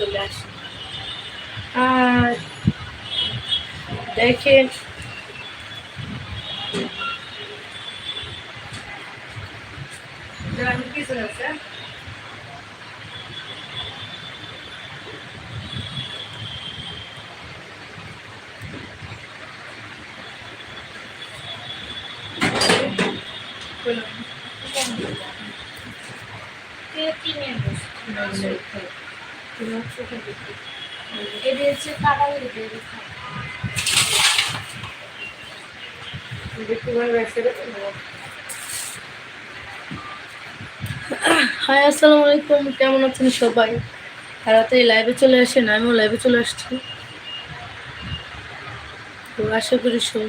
চলে আসি। আর দেখেন হাই, আসসালামু আলাইকুম। কেমন আছেন সবাই? তাড়াতাড়ি লাইভে চলে আসেন, আমিও লাইভে চলে আসছি। তো আশা করি সব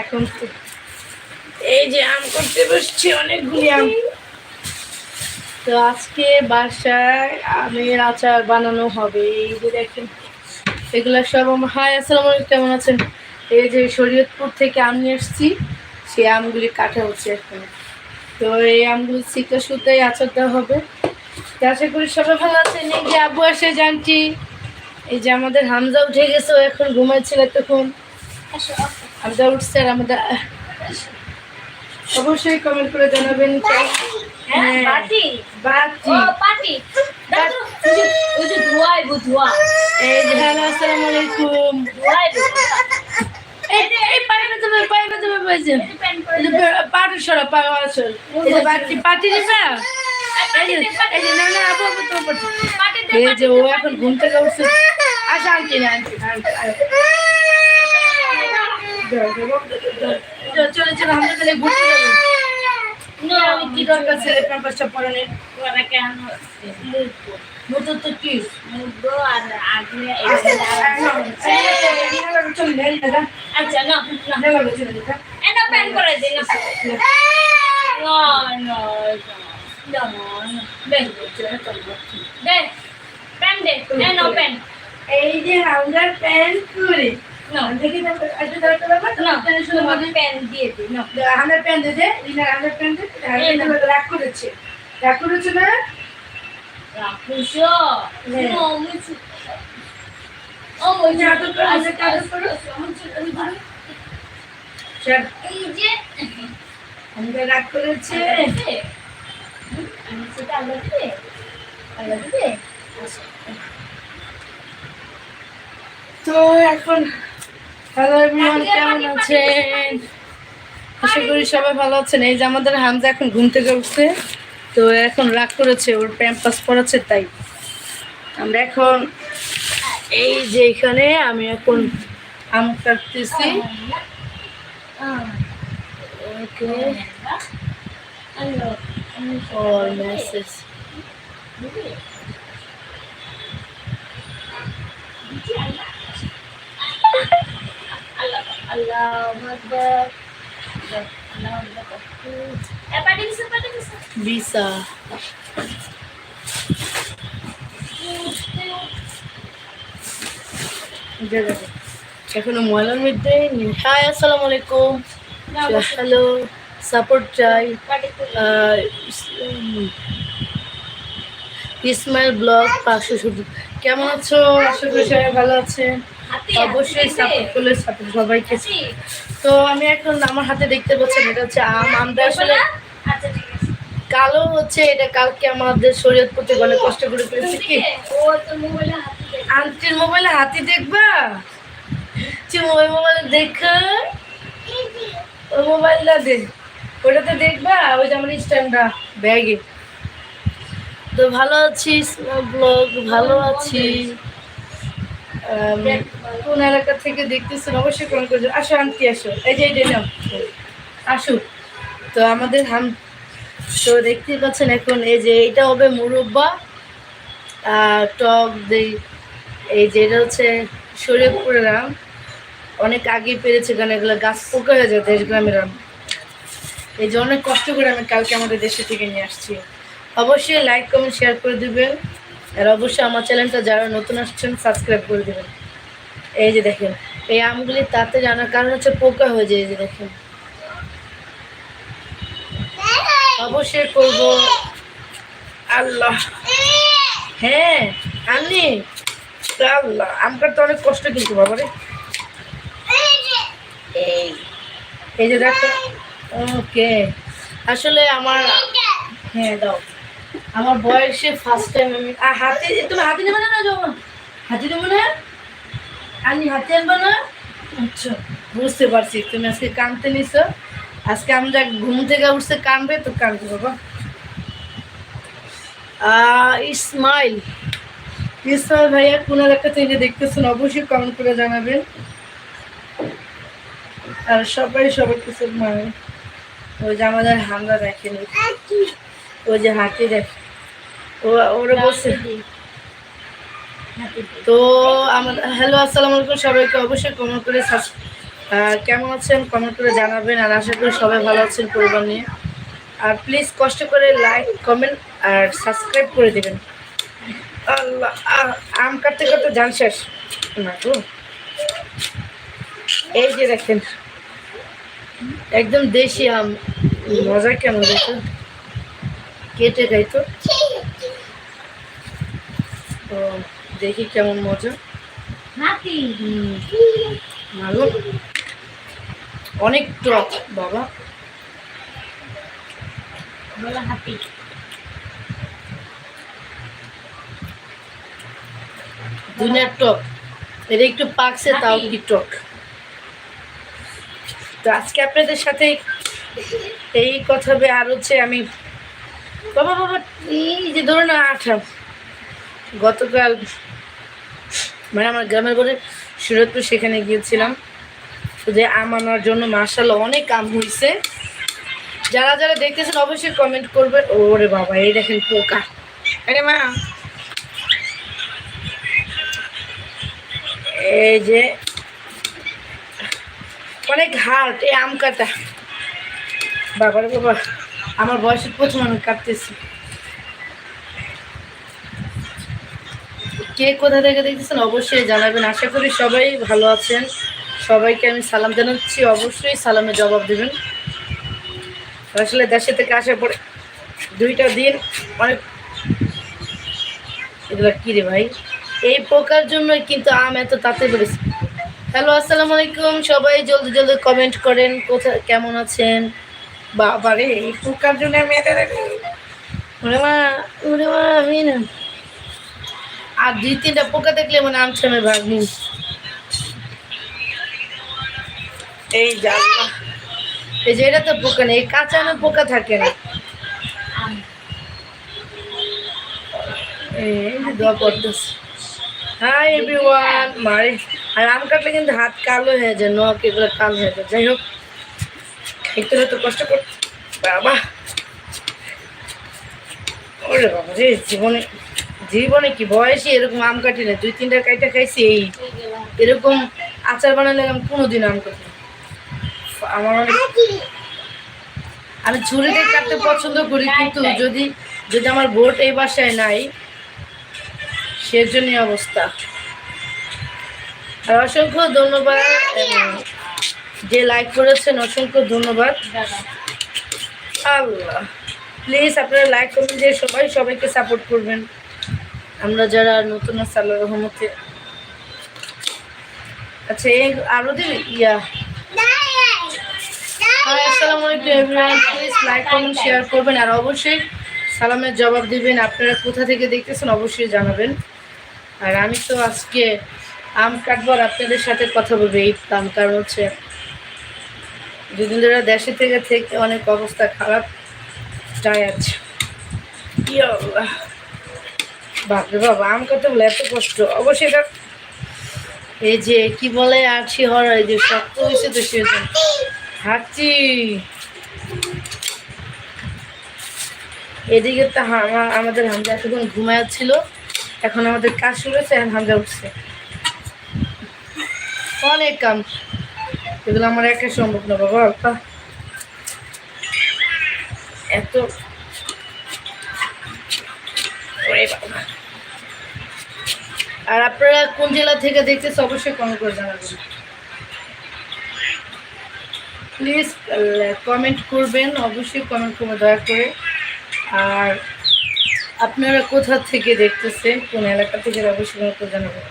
এখন তো এই যে আম করতে বসছি অনেকগুলি আম। তো আজকে বাসায় আমের আচার বানানো হবে। এই যে দেখেন এগুলো সব আমার হাই আসসালামু আলাইকুম কেমন আছেন? এই যে শরীয়তপুর থেকে আম নিয়ে এসছি সেই আমগুলি কাটা হচ্ছে এখন। তো এই আমগুলি শিখে শুতেই আচার দেওয়া হবে। আশা করি সবাই ভালো আছেন। এই যে আব্বু আসে জানছি এই যে আমাদের হামজা উঠে গেছে ও এখন ঘুমাচ্ছিল তখন হামজা উঠছে আর আমাদের অবশ্যই কমেন্ট করে জানাবেন হ্যাঁ এই যে আসসালামু আলাইকুম। সরা পাওয়া পাটি দিবা? এই ও এখন ঘুম থেকে উঠছে। আচ্ছা আনছি না আনছি চলো চলো আমরা তাহলে ঘুরতে যাব। নো আমি কি দরকার ছেলে? প্যাম্পাসটা পরানোর ওরা কেন নতুন তো কি আর আগে চল নেই দাদা আচ্ছা না না প্যান করে দিন না নো। এই যে হামদার প্যান্ট করে তোমাকে প্যান দিয়ে দিই নো। হামদার প্যান্ট দে দে রিনার হামদার প্যান্ট দে হামদার রাগ করেছে। রাগ করেছে না? রাগ করেছে। তো এখন হ্যালো এভরিওয়ান কেমন আছেন? আশা করি সবাই ভালো আছেন। এই যে আমাদের হামজা এখন ঘুম থেকে উঠছে, তো এখন রাগ করেছে, ওর প্যাম্পাস পড়াচ্ছে তাই। আমরা এখন, এই যে এখানে আমি এখন আম কাটতেছি। ওকে। ওর মেসেজ আল্লাহ আকবার আল্লাহ আকবার এ পাটি দিছে পাটি দিছে ভিসা এখনও ময়লার মধ্যে হাই আসসালামু আলাইকুম হ্যালো সাপোর্ট চাই। ইসমাইল ব্লগ পাঁচশো শুধু কেমন আছো? আশা করি সবাই ভালো আছেন। অবশ্যই সাপোর্ট করলে সাপোর্ট সবাইকে তো আমি এখন আমার হাতে দেখতে পাচ্ছেন এটা হচ্ছে আম। আমরা আসলে আচ্ছা কালো হচ্ছে এটা কালকে আমাদের শরীয়তপুরতে গলে কষ্ট করে পেয়েছি কি? আন্টির মোবাইলে হাতি দেখবা? ওই মোবাইলে দেখা? ওই মোবাইলটা দে। ওটাতে দেখবা? ওই যে আমার স্ট্যান্ডটা ব্যাগে। তো ভালো আছিস ব্লগ ভালো আছি। কোন এলাকা থেকে দেখতেছেন, অবশ্যই কমেন্ট করবেন। আসো, আন্টি, আসো। এই যে, এই আসুক তো আমাদের হাম তো দেখতেই পাচ্ছেন এখন এই যে, এটা হবে মুরব্বা টক দই। এই যে, এটা হচ্ছে শরীয়তপুরের আম অনেক আগে পেরেছে কারণ এগুলো গাছ পোকা হয়ে যায় দেশ গ্রামের আম এই যে, অনেক কষ্ট করে আমি কালকে আমাদের দেশে থেকে নিয়ে আসছি। অবশ্যই লাইক কমেন্ট শেয়ার করে দিবেন। আর অবশ্যই আমার চ্যানেলটা যারা নতুন আসছেন সাবস্ক্রাইব করে দেবেন। এই যে দেখেন, এই আমগুলি তাতে জানার কারণ হচ্ছে পোকা হয়ে যায়, এই যে দেখেন। অবশ্যই করব। আল্লাহ। হ্যাঁ আমি আল্লাহ আম কাটতে অনেক কষ্ট কিন্তু বাবা রে। এই এই যে দেখো। ওকে, আসলে আমার হ্যাঁ দাও। আমার বয়সে ফার্স্ট টাইম আমি আর হাতে তুমি হাতে নেবে না যখন হাতে নেবে না? আমি হাতে আনব না? আচ্ছা বুঝতে পারছি। তুমি আজকে কানতে নিছো। আজকে আমরা ঘুম থেকে উঠছে, কানবে তো কানতে বাবা ইসমাইল ইসমাইল ভাইয়া কোন এলাকা থেকে দেখতেছেন, অবশ্যই কমেন্ট করে জানাবেন। আর সবাই সবার কিছু মানে ওই যে আমাদের হামলা দেখেনি। ওই যে হাতি দেখে ওরা বলছে। তো আমার হ্যালো আসসালামু আলাইকুম সবাইকে। অবশ্যই কমেন্ট করে কেমন আছেন? কমেন্ট করে জানাবেন। আর আশা করি সবাই ভালো আছেন পরিবার নিয়ে। আর প্লিজ কষ্ট করে লাইক কমেন্ট আর সাবস্ক্রাইব করে দেবেন। আম কাটতে কাটতে জান শেষ। না তো এই যে দেখেন, একদম দেশি আম। মজা কেমন দেখো? কেটে খাই তো দেখি কেমন মজা। ভালো। অনেক টক বাবা। হাতি। দুনিয়ার টক। এটা একটু পাকছে তাও কি টক। তো আজকে আপনাদের সাথে এই কথা হবে আর হচ্ছে আমি বাবা বাবা এই যে ধরুন না আঠা গতকাল মানে আমার গ্রামের বাড়ি সুরতপুর সেখানে গিয়েছিলাম। যে আম আনার জন্য মার্শাল অনেক আম হয়েছে যারা যারা দেখতেছেন অবশ্যই কমেন্ট করবেন ওরে বাবা, এই দেখেন পোকা। আরে মা। এই যে অনেক হার্ট, এই আম কাটা। বাবার বাবা, আমার বয়সের প্রথম আমি কাটতেছি। কে কোথা থেকে দেখতেছেন অবশ্যই জানাবেন। আশা করি সবাই ভালো আছেন। সবাইকে আমি সালাম জানাচ্ছি। অবশ্যই সালামের জবাব দেবেন। আসলে দেশে থেকে আসার পরে দুইটা দিন অনেক এগুলো কী রে ভাই? এই পোকার জন্য কিন্তু আম এত তাতে বেড়েছে। হ্যালো, আসসালামু আলাইকুম। সবাই জলদি জলদি কমেন্ট করেন কোথায় কেমন আছেন? বাবারে, এই পোকার জন্য আমি এত ওরে মা ওরে মা, আমি না আর দুই তিনটা পোকা দেখলে মানে আম ছামের ভাগ নিন এই এই যে এটা তো পোকা নেই কাঁচা আমে পোকা থাকে না। আম এই যে দোয়া করতেছে। হাই এভরিওয়ান মারে। আর আম কাটলে কিন্তু হাত কালো হয়ে যায় নখ এগুলো কালো হয়ে যায়। যাই হোক খাইতে কষ্ট কর বাবা। ওরে বাবা রে জীবনে জীবনে কি বয়সে এরকম আম কাটি না? দুই, তিনটা কাইটা খাইছি, এই এরকম আচার বানালে আমি কোনোদিন আম কাটি আমার আমি ছুরিতে কাটতে পছন্দ করি, কিন্তু যদি যদি আমার বোট এই বাসায় নাই, সেজন্যই অবস্থা। আর অসংখ্য ধন্যবাদ যে লাইক করেছেন, অসংখ্য ধন্যবাদ। আল্লাহ। প্লিজ আপনারা লাইক করবেন যে সবাই সবাইকে সাপোর্ট করবেন। আমরা যারা নতুন আছে আল্লাহ রহমতে। আচ্ছা এই আরও দিবি ইয়া লাইক শেয়ার করবেন আর অবশ্যই সালামের জবাব দিবেন। আপনারা কোথা থেকে দেখতেছেন অবশ্যই জানাবেন। আর আমি তো আজকে আম আপনাদের সাথে কথা এই হচ্ছে দেশে থেকে থেকে অনেক অবস্থা খারাপ। টায়ার্ড বাপরে বাবা, আম কাটতে বলে এত কষ্ট। অবশ্যই এটা এই যে কি বলে আছি হর, এই যে শক্ত হয়েছে তো সেজন্য হাঁটছি এদিকে তো আমাদের হামজা এতক্ষণ ঘুমাচ্ছিল এখন আমাদের কাজ শুরু হয়েছে, এখন হামজা উঠছে। অনেক কাম। এগুলো আমার একা সম্ভব না, বাবা বাবা। এত ওরে বাবা। আর আপনারা কোন জেলা থেকে দেখতেছে, অবশ্যই কমেন্ট করে জানাবেন। প্লিজ কমেন্ট করবেন, অবশ্যই কমেন্ট করবেন, দয়া করে। আর আপনারা কোথা থেকে দেখতেছেন, কোন এলাকা থেকে, অবশ্যই কমেন্ট করে জানাবেন।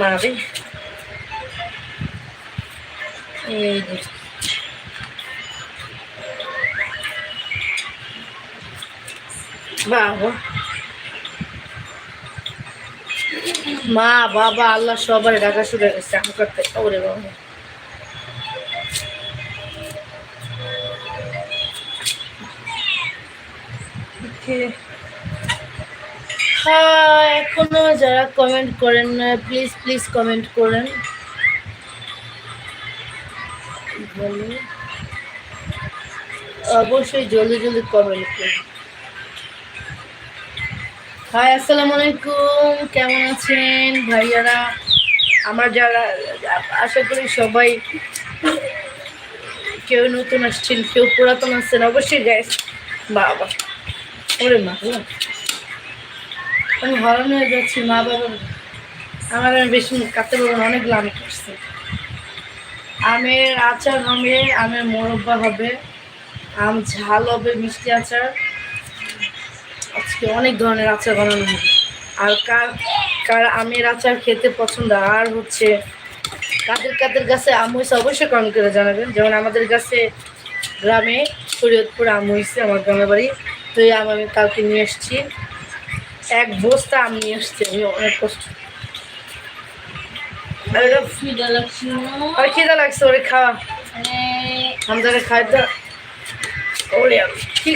মারে এই বাবা মা, বাবা, আল্লাহ সবার ডাকা শুরু হয়ে গেছে করতে ওরে বাবা. হ্যাঁ এখনও যারা কমেন্ট করেন না প্লিজ প্লিজ কমেন্ট করেন। অবশ্যই জলদি জলদি কমেন্ট করুন। হাই, আসসালামু আলাইকুম। কেমন আছেন ভাইয়ারা? আমার যারা, আশা করি সবাই কেউ নতুন আসছেন, কেউ পুরাতন আসছেন অবশ্যই গাইস বাবা। ওরে মা। আমি হরণ হয়ে যাচ্ছি, মা বাবা। আমার আমি বেশি কাটতে পারব অনেক লাভ করছে। আমের আচার হবে, আমের মোরব্বা হবে, আম ঝাল হবে, মিষ্টি আচার। আজকে অনেক ধরনের আচার বানানো হবে। আর কার কার আমের আচার খেতে পছন্দ আর হচ্ছে কাদের কাদের গাছে আম হয়েছে অবশ্যই কম করে জানাবেন। যেমন আমাদের গাছে গ্রামে শরীয়তপুর আম হয়েছে আমার গ্রামের বাড়ি। তো এই আম আমি কালকে নিয়ে এসেছি এক বস্তা আম নিয়ে এসছি আমি অনেক কষ্ট। আর খিদে লাগছে ওরে খাওয়া আমাদের খাই কি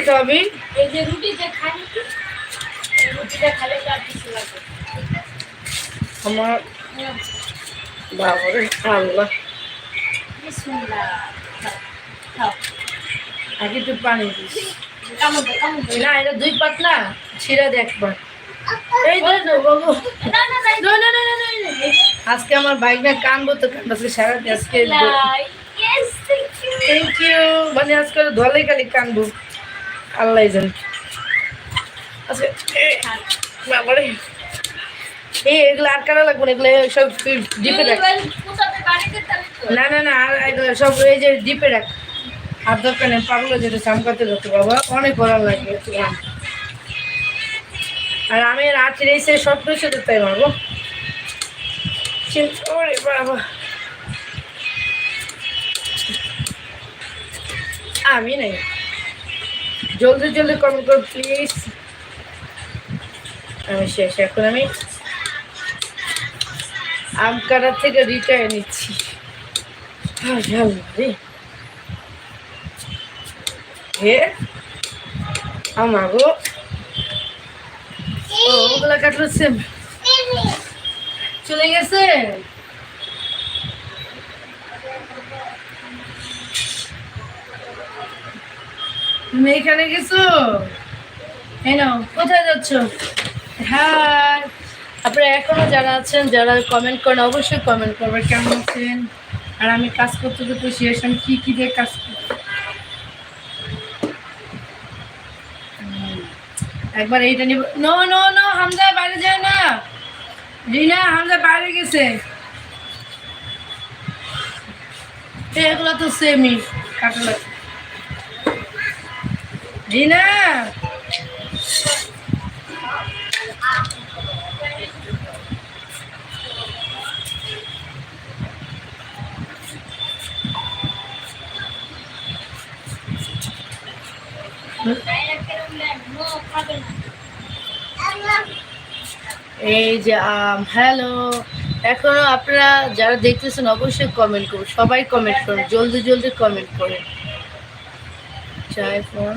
আগে পানি না এটা দুই পাতলা ছিঁড়া দে আজকে আমার বাইক না কানবো তো কানবো সারা আজকে থ্যাংক ইউ মানে আজকে ধলে খালি কানবো। আল্লাহ জান। আচ্ছা এই, বাবারে। এই এগুলো আর কাটা লাগবে না এগুলো সব ডিপে রাখ। না না না আর সব এই যে ডিপে রাখ। আর দরকার নেই পাগলো যেতে চামকাতে যেতে বাবা অনেক ভালো লাগে আর আমি রাত রেসে সব কিছু তাই মারবো বাবা। আমি নেই। জলদি জলদি কমেন্ট কর প্লিজ আমি শেষ, এখন আমি আম কাটার থেকে রিটায়ার নিচ্ছি। হে ওগুলা চলে গেছে? তুমি এখানে গেছো? এই কোথায় যাচ্ছ? হ্যাঁ আপনারা এখনও যারা আছেন, যারা কমেন্ট করেন, অবশ্যই কমেন্ট করবেন কেমন আছেন? আর আমি কাজ করতে করতে শেষ, আমি কী কী দিয়ে কাজ করি একবার এইটা নিব। নো নো নো হামজা বাইরে যায় না। রিনা, হামজা বাইরে গেছে। এগুলো তো সেমই কাটা লাগে রিনা এই যে হ্যালো। এখনও আপনারা যারা দেখতেছেন, অবশ্যই কমেন্ট করুন। সবাই কমেন্ট করুন। জলদি জলদি কমেন্ট করুন। চাই ফোন।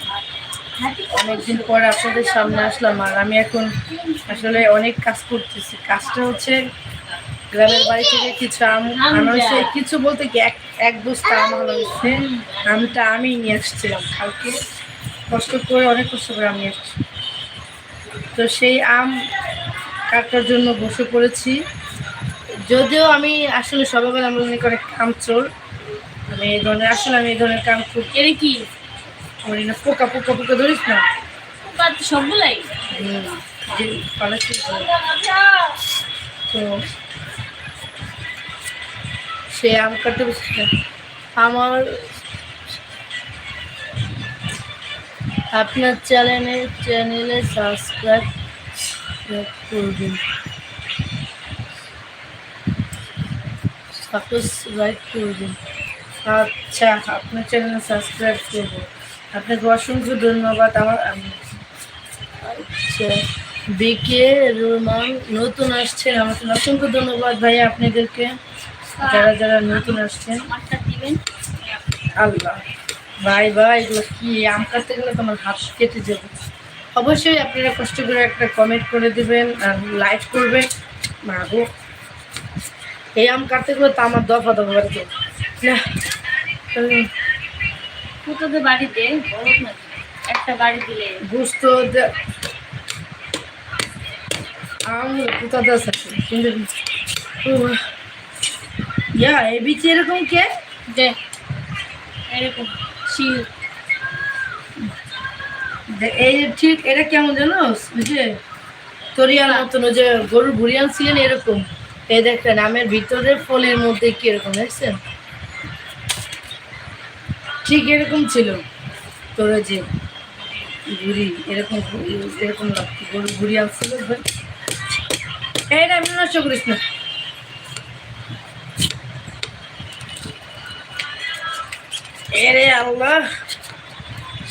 অনেকদিন পর আপনাদের সামনে আসলাম আর আমি এখন আসলে অনেক কাজ করতেছি। কাজটা হচ্ছে গ্রামের বাড়ি থেকে কিছু আম আনা হয়েছে। কিছু বলতে কি, এক এক বস্তা আম আনা হয়েছে। আমটা আমি নিয়ে আসছিলাম কালকে। কষ্ট করে অনেক কষ্ট করে আমি আসছি। তো সেই আম কাটার জন্য বসে পড়েছি। যদিও আমি আসলে সবাই আমরা অনেক করে কামচোর। আমি এই ধরনের, আসলে আমি এই ধরনের কাম খুব এর কি? করি না পোকা পোকা পোকা ধরিস না। সবগুলাই। যে তো সে আম কাটতে বসে আমার আপনার চ্যানেলে চ্যানেলে সাবস্ক্রাইব করবেন। সাবস্ক্রাইব করবেন। আচ্ছা আপনার চ্যানেলে সাবস্ক্রাইব করব আপনাকে অসংখ্য ধন্যবাদ। আমার, আমি- আচ্ছা বিকে রোমান নতুন আসছেন। আমাকে অসংখ্য ধন্যবাদ ভাই আপনাদেরকে। যারা যারা নতুন আসছেন। আল্লাহ। ভাই ভাই, এগুলো কি আম কাটতে গেলে তোমার হাত কেটে যাবে। অবশ্যই আপনারা কষ্ট করে একটা কমেন্ট করে দেবেন আর লাইক করবেন। মাগো এই আম কাটতে গেলে তো আমার দফা দফা না। কোথাতে বাড়িতে না একটা বাড়ি দিলে। যে আম কোথা দাস আছে কিন্তু ইয়া এ বিচে এরকম কে? এরকম শিল। এই ঠিক এটা কেমন জানো? যে তরিয়ার মতন যে গরুর ভুড়িয়ান ছিলেন এরকম? এই দেখেন আমের ভিতরে ফলের মধ্যে কি এরকম দেখছেন? ঠিক এরকম ছিল। তোর যে ঘুড়ি এরকম এরকম লাগতো গরু ভুড়িয়ান ছিল ভাই। আমি নষ্ট করিস না। এরে আল্লাহ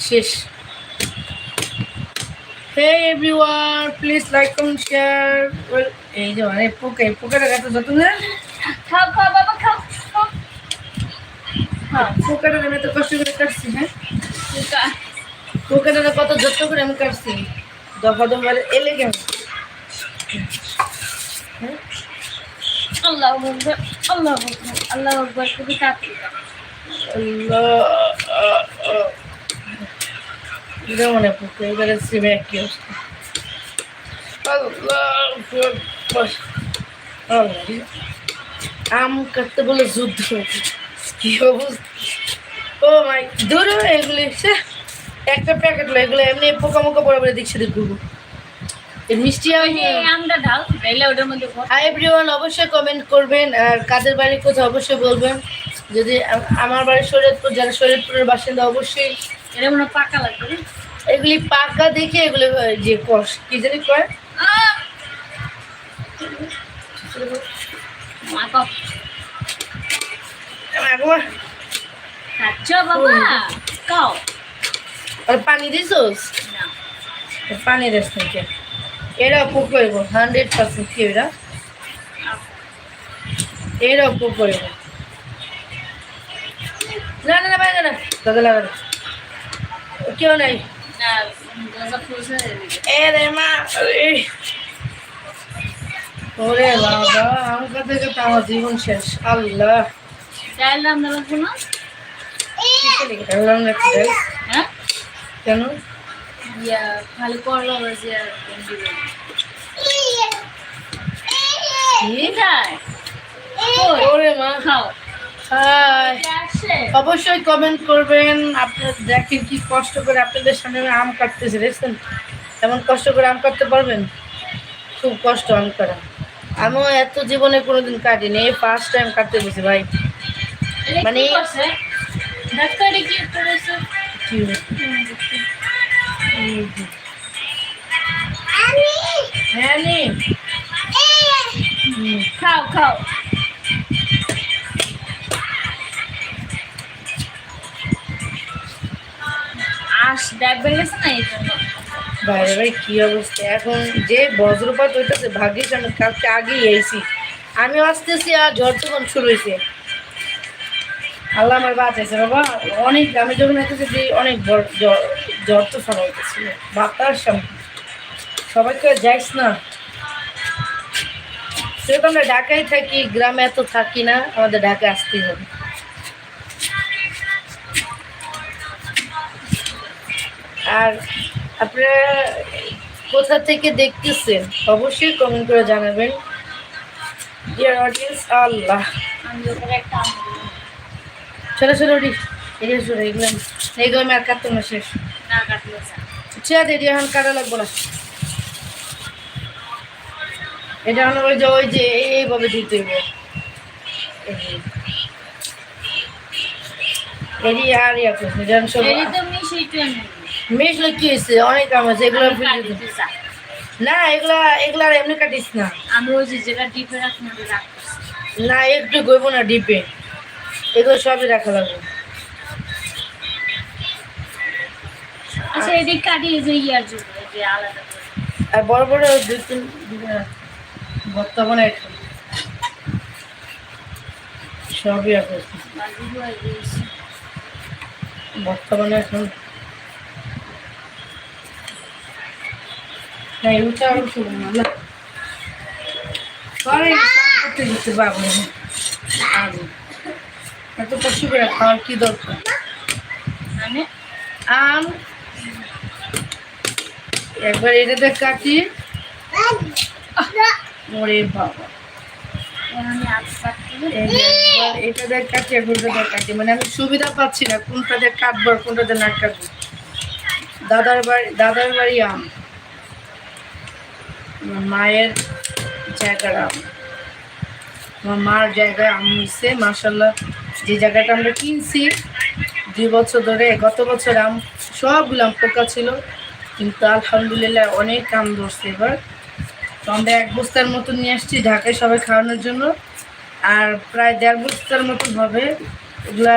শেষ। Everyone, please like and share. Well, এই যে মানে পোকা পোকাটা যত না খাও খাও বাবা খাও। পোকাটা আমি এত কষ্ট করে কাটছি হ্যাঁ? পোকা পোকাটা কত যত্ন করে আমি কাটছি। দফা দফা এলে কেন হ্যাঁ? আল্লাহ আকবার আল্লাহ আকবার আল্লাহ আকবার খুবই তাড়াতাড়ি আল্লাহ। আহ, আহ। এটা মনে পোকা এবারে সিমে কি অবস্থা। আল্লাহ। আম কাটতে বলে যুদ্ধ কি অবস্থা? ও মাই ধরো এগুলি ছ্যা, একটা প্যাকেট লো এগুলো এমনি পোকা মোকা বড় বড় দিচ্ছে দেখব। এই মিষ্টি আম ওই যে আমটা ঢাল ঢাইলে ওটার মধ্যে। হাই এভরিওয়ান অবশ্যই কমেন্ট করবেন আর কাদের বাড়ি কোথাও অবশ্যই বলবেন। যদি আমার বাড়ি শরীয়তপুর যারা শরীয়তপুরের বাসিন্দা অবশ্যই এটা মনে পাকা লাগবে এগুলি পাকা দেখে এগুলো যে কষ কি জানি কয়? মা খাচ্ছ বাবা? কাও আর পানি দিছোস? না। পানি দিস নাকি এরা পুকুরব হান্ড্রেড পার্সেন্ট কি এরা? এরা পুকুরব না না না ভাই না দাদা লাগা। কেউ নাই। না গজা ফুলছে এ রে মা ওরে বাবা আমার কাছে আমার জীবন শেষ। আল্লাহ। হ্যাঁ? কেন? ইয়া খালি করলা আর অবশ্যই কমেন্ট করবেন। আপনার দেখেন কি কষ্ট করে আপনাদের সামনে আম কাটতেছে দেখছেন? এমন কষ্ট করে আম কাটতে পারবেন? খুব কষ্ট আম কাটা। আমিও এত জীবনে কোনোদিন কাটিনি এই ফার্স্ট টাইম কাটতে গেছি ভাই। মানে- ডাক্তারে কি করেছে। হ্যাঁ। খাও খাও আস ব্যাগ বেড়ে না এই জন্য বাইরে ভাই কি অবস্থা এখন যে বজ্রপাত হইতেছে ভাগ্যিস আমি কালকে আগেই এসেছি আমি আসতেছি আর ঝড় তখন শুরু হয়েছে আল্লাহ আমার বাঁচাইছে, বাবা। অনেক, আমি যখন আসতেছি যে অনেক বড় জ্বর তো সব হইতেছিল বাতাস সামনে সবাইকে যাইস না। সেহেতু আমরা ঢাকায় থাকি, গ্রামে এত থাকি না, আমাদের ঢাকায় আসতেই হবে। আর আপনারা কোথা থেকে দেখতেছেন, অবশ্যই কমেন্ট করে জানাবেন। ডিয়ার অডিয়েন্স আল্লাহ। ওপরে একটা আঙুল ছোটো ছোটো এগুলো। এগুলো এগুলো আর কাটতে না শেষ। না কাটলে যা। চেয়ার দিয়ে এখন কাটা লাগবো না। এটা হলো ওই যে ওই যে এইভাবে দিতে হবে। এরি আর ইয়া করছে সব তো কি হয়েছে? অনেক কাম আছে এগুলো না এগুলা এগুলা এমনি কাটিস না। আমি ওই যে যেটা ডিপে রাখি না একটু গইব না ডিপে এগুলো সবই রাখা লাগবে আচ্ছা এদিক কাটিয়ে যে ইয়ার জন্য যে আলাদা আর বড় বড় দুই তিন বর্তমানে সবই বর্তমানে এখন না এগুলো আরও শুনুন না না। করতে দিতে পারব না আর এত কষ্ট করে খাওয়ার কি দরকার? মানে আম। একবার এটাতে কাটি ওরে বাবা। আমি আজ কাটতে এই যে একবার এটা দিয়ে কাটি একবার কাটি মানে আমি সুবিধা পাচ্ছি না কোনটা দিয়ে কাটবো আর কোনটা না কাটবো। দাদার বাড়ি দাদার বাড়ি আম। মায়ের জায়গার আম। আমার মার জায়গায় আম মাসাল্লাহ যে জায়গাটা আমরা কিনছি দুই বছর ধরে গত বছর আম সবগুলো আম পোকা ছিল। কিন্তু আলহামদুলিল্লাহ অনেক আম ধরছে এবার। তো আমরা এক বস্তার মতো নিয়ে আসছি ঢাকায় সবাই খাওয়ানোর জন্য। আর প্রায় দেড় বস্তার মতন হবে। এগুলা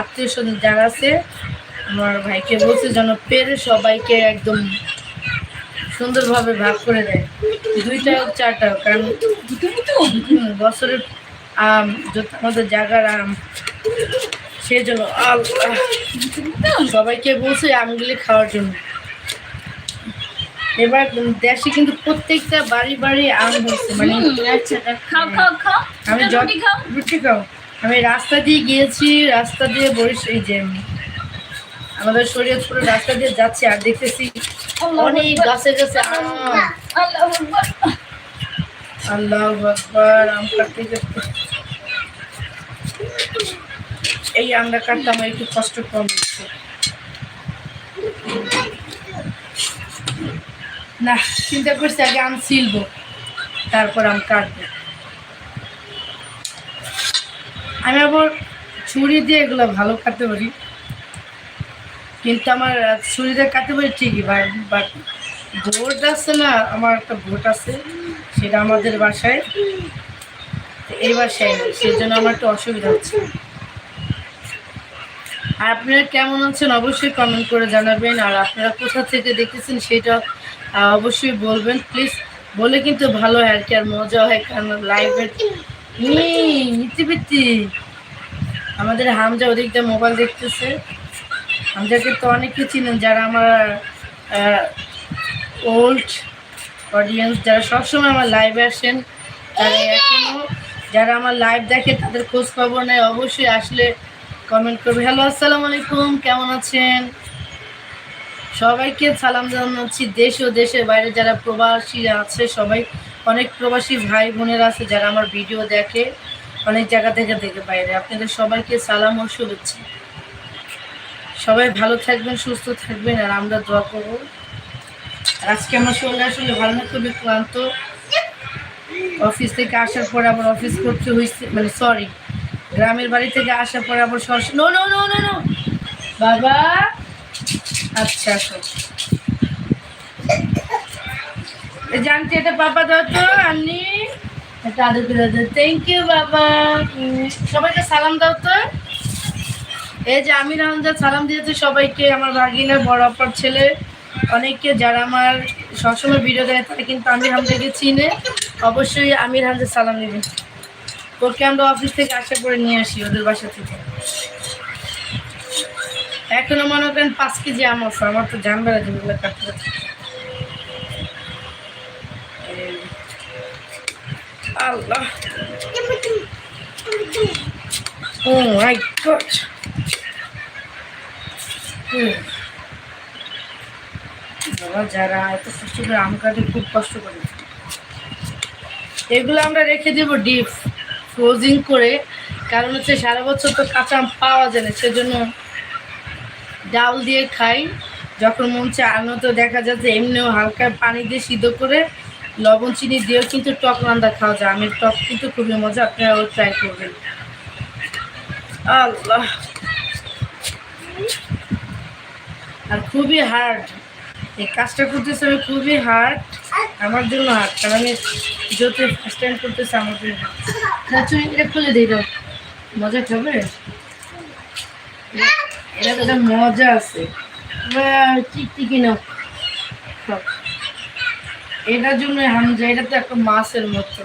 আত্মীয় স্বজন যারা আছে আমার ভাইকে বলছে যেন পেরে সবাইকে একদম সুন্দরভাবে ভাগ করে দেয়। দুইটা হোক চারটা হোক কারণ বছরের আম যত আমাদের জায়গার আম সেই জন্য আল্লাহ সবাইকে বলছে আমগুলি খাওয়ার জন্য। এবার দেশে কিন্তু প্রত্যেকটা বাড়ি বাড়ি আম হচ্ছে মানে হুম, তা খাও খাও খাও। আমি রুটি খাও। রুটি খাও। আমি রাস্তা দিয়ে গিয়েছি রাস্তা দিয়ে বরিশ এই যে আমাদের শরীয়তপুর রাস্তা দিয়ে যাচ্ছি আর দেখতেছি অনেক গাছে গাছে আম। আল্লাহ আম কাটতে কাটতে এই আমার একটু কষ্ট কম না, চিন্তা করছি আগে আম ছিলবো, তারপর আম কাটবো। আমি আবার ছুরি দিয়ে এগুলো ভালো কাটতে পারি। কিন্তু আমার ছুরি দিয়ে কাটতে পারি ঠিকই বাট ভোট আছে না, আমার একটা ভোট আছে। সেটা আমাদের বাসায়। এই বাসায় সেই জন্য আমার একটু অসুবিধা হচ্ছে। আর আপনারা কেমন আছেন অবশ্যই কমেন্ট করে জানাবেন। আর আপনারা কোথা থেকে দেখতেছেন সেটা অবশ্যই বলবেন। প্লিজ বলে কিন্তু ভালো হয় আর কি, আর মজা হয় কারণ লাইভের ইতিবৃত্তি আমাদের হামজা ওদিক দিয়ে মোবাইল দেখতেছে। হামজাকে তো অনেকে চিনেন যারা আমার ওল্ড অডিয়েন্স যারা সবসময় আমার লাইভে আসেন তারা এখনও যারা আমার লাইভ দেখে তাদের খোঁজ খবর নেয় অবশ্যই আসলে কমেন্ট করবে। হ্যালো আসসালামু আলাইকুম কেমন আছেন? সবাইকে সালাম জানাচ্ছি। দেশ ও দেশের বাইরে যারা প্রবাসী আছে সবাই অনেক প্রবাসী ভাই বোনেরা আছে যারা আমার ভিডিও দেখে অনেক জায়গা থেকে দেখে বাইরে। আপনাদের সবাইকে সালাম ও শুভেচ্ছা। সবাই ভালো থাকবেন সুস্থ থাকবেন আর আমরা দোয়া করব। আজকে আমার শরীর আসলে ভালো না, খুবই ক্লান্ত। অফিস থেকে আসার পর আবার অফিস করতে হয়েছে মানে সরি গ্রামের বাড়ি থেকে আসার পর আবার সরাসরি no no no no no বাবা আচ্ছা আসো। জানতে এটা বাবা দাও তো, আন্নি। এটা আদর করে দাও থ্যাংক ইউ বাবা। সবাইকে সালাম দাও তো। এই যে আমির হামজা সালাম দিয়েছে সবাইকে, আমার ভাগিনা, বড় অপার ছেলে। অনেককে যারা আমার সবসময় ভিডিও দেয়, তারা কিন্তু আমির হামজাকে চিনে। অবশ্যই আমির হামজা সালাম নেবে ওকে আমরা অফিস থেকে আশা করে নিয়ে আসি ওদের বাসা থেকে। এখনও মনে করেন পাঁচ কেজি আম আছে, আমার তো জানবে না যেগুলো কাটতে। আল্লাহ। ও মাই গড বাবা যারা এত কষ্ট করে আম কাটে খুব কষ্ট করে এগুলো আমরা রেখে দেব ডিপ ফ্রোজিং করে। কারণ হচ্ছে সারা বছর তো কাঁচা আম পাওয়া যায় না, সেজন্য ডাল দিয়ে খাই। যখন মন চায় আর তো দেখা যাচ্ছে এমনিও হালকা পানি দিয়ে সিদ্ধ করে লবণ, চিনি দিয়েও কিন্তু টক রান্না খাওয়া যায়। আমের টক কিন্তু খুবই মজা, আপনারাও ট্রাই করবেন। আল্লাহ। আর খুবই হার্ড এই কাজটা করতেছে আমি খুবই হার্ড আমার জন্য হার্ড কারণ আমি যত ফার্স্ট টাইম করতেছি আমার জন্য। চুরি এটা খুলে দিই দাও। মজা খাবে? এটা তো একটা মজা আছে। টিকটিকি নাও খাও। এটার জন্য হামজা এটা তো একটা মাছের মতো।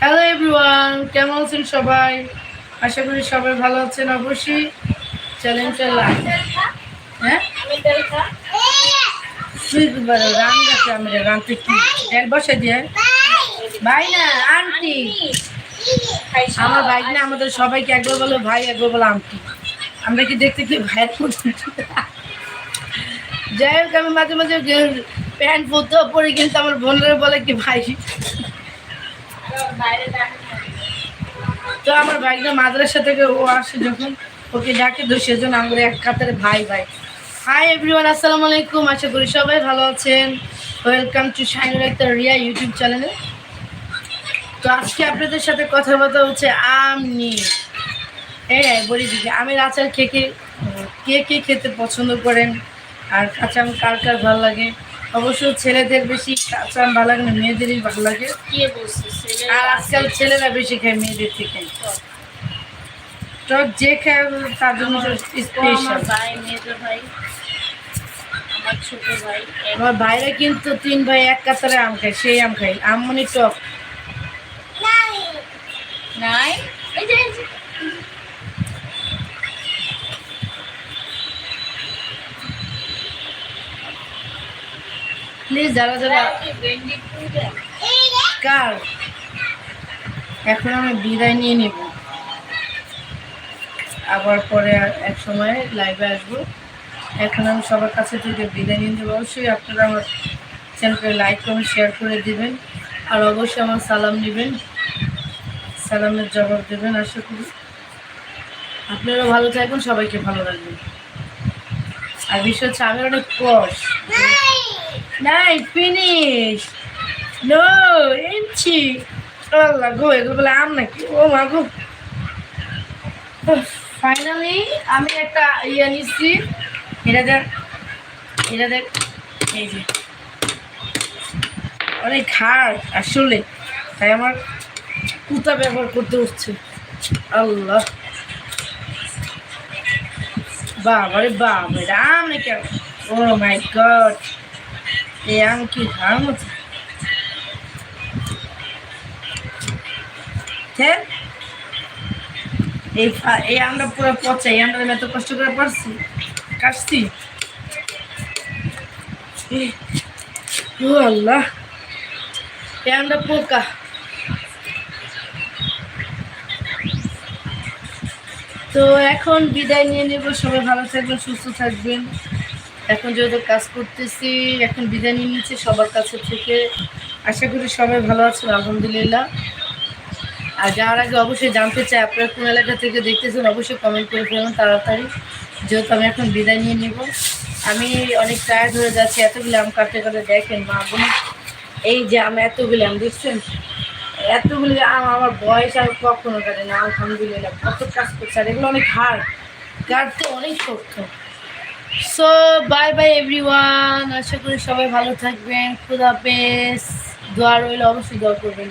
হ্যালো এভরিওয়ান কেমন আছেন সবাই? আশা করি সবাই ভালো আছেন অবশ্যই। চ্যালেঞ্জটা লাইক হ্যাঁ? খা রান গেছে আমি রানতে কি? তেল বসে দিয়ে। ভাই না আন্টি। আমার ভাই না আমাদের সবাইকে একবার বলো, ভাই একবার বলো, আন্টি। আমরা কি দেখতে কি ভাইয়ের যাই হোক, আমি মাঝে মাঝে প্যান্ট পরতেও পরে কিন্তু আমার বোনরা বলে কি, ভাই? তো আমার ভাইটা মাদ্রাসা থেকে ও আসে যখন, ওকে ডাকে তো সেজন্য আমরা এক কাতারে, ভাই ভাই। হাই এভরিওয়ান আসসালামু আলাইকুম। আশা করি সবাই ভালো আছেন। ওয়েলকাম টু শাইনুর একটা রিয়া ইউটিউব চ্যানেলে তো আজকে আপনাদের সাথে কথাবার্তা হচ্ছে আম নিয়ে। হ্যাঁ বলি দিদি আমের আচার কে কে কে কে খেতে পছন্দ করেন? আর কাঁচা আম কার কার ভালো লাগে? অবশ্য ছেলেদের বেশি কাঁচা আম ভালো লাগে না মেয়েদেরই ভালো লাগে। কে বলছে আর আজকাল ছেলেরা বেশি খায় মেয়েদের থেকে। তো যে খায় তার জন্য স্পেশাল ভাই মেজো ভাই। আমার ছোট ভাই। আমার ভাইরা কিন্তু তিন ভাই, এক কাতারে আম খায়, সেই আম খাই আম টক। প্লিজ যারা যারা। কার? এখন আমি বিদায় নিয়ে নেব। আবার পরে এক সময় লাইভে আসব। এখন আমি সবার কাছে থেকে বিদায় নিয়ে অবশ্যই আপনারা আমার চ্যানেলকে লাইক কমেন্ট শেয়ার করে দিবেন। আর অবশ্যই আমার সালাম নেবেন। সালামের জবাব দেবেন, আশা করি। আপনারা ভালো থাকবেন, সবাইকে ভালো রাখবেন। আর বিষয় হচ্ছে আমি অনেক কষ নাই ফিনিশ নো এনছি আল্লাহ গো, এগুলো বলে আম নাকি? ও মা গো। ফাইনালি আমি একটা ইয়ে নিচ্ছি এটা দেখ এই যে। অনেক হার্ড আসলে। তাই আমার কুতা ব্যবহার করতে হচ্ছে। আল্লাহ। বাবারে বাবা এটা আম নাকি ও মাই গড। এই আম কি মতো হ্যাঁ এই এই আমরা পুরো পচা, এই আমরা এত কষ্ট করে পারছি? কাটছি ও আল্লাহ। আমরা পোকা। তো এখন বিদায় নিয়ে নেব। সবাই ভালো থাকবেন, সুস্থ থাকবেন। এখন যেহেতু কাজ করতেছি, এখন বিদায় নিয়ে নিচ্ছি সবার কাছে থেকে। আশা করি সবাই ভালো আছেন, আলহামদুলিল্লাহ। আর যাওয়ার আগে অবশ্যই জানতে চাই, আপনারা কোন এলাকা থেকে দেখতেছেন, অবশ্যই কমেন্ট করে ফেলুন তাড়াতাড়ি। যেহেতু আমি এখন বিদায় নিয়ে নিব। আমি অনেক টায়ার্ড হয়ে যাচ্ছি, এতগুলো আম কাটতে কাটতে দেখেন মা বোন, এই যে আম, এতগুলো আম, দেখছেন? এতগুলি আম, আমার বয়স আর কখনো কাটে না, আলহামদুলিল্লাহ, কত কাজ করছে, আর এগুলো অনেক হার্ড কাটতে অনেক শক্ত। সো বাই বাই এভরিওয়ান আশা করি সবাই ভালো থাকবেন, খুদা হাফেজ, দোয়া রইলে, অবশ্যই দোয়া করবেন।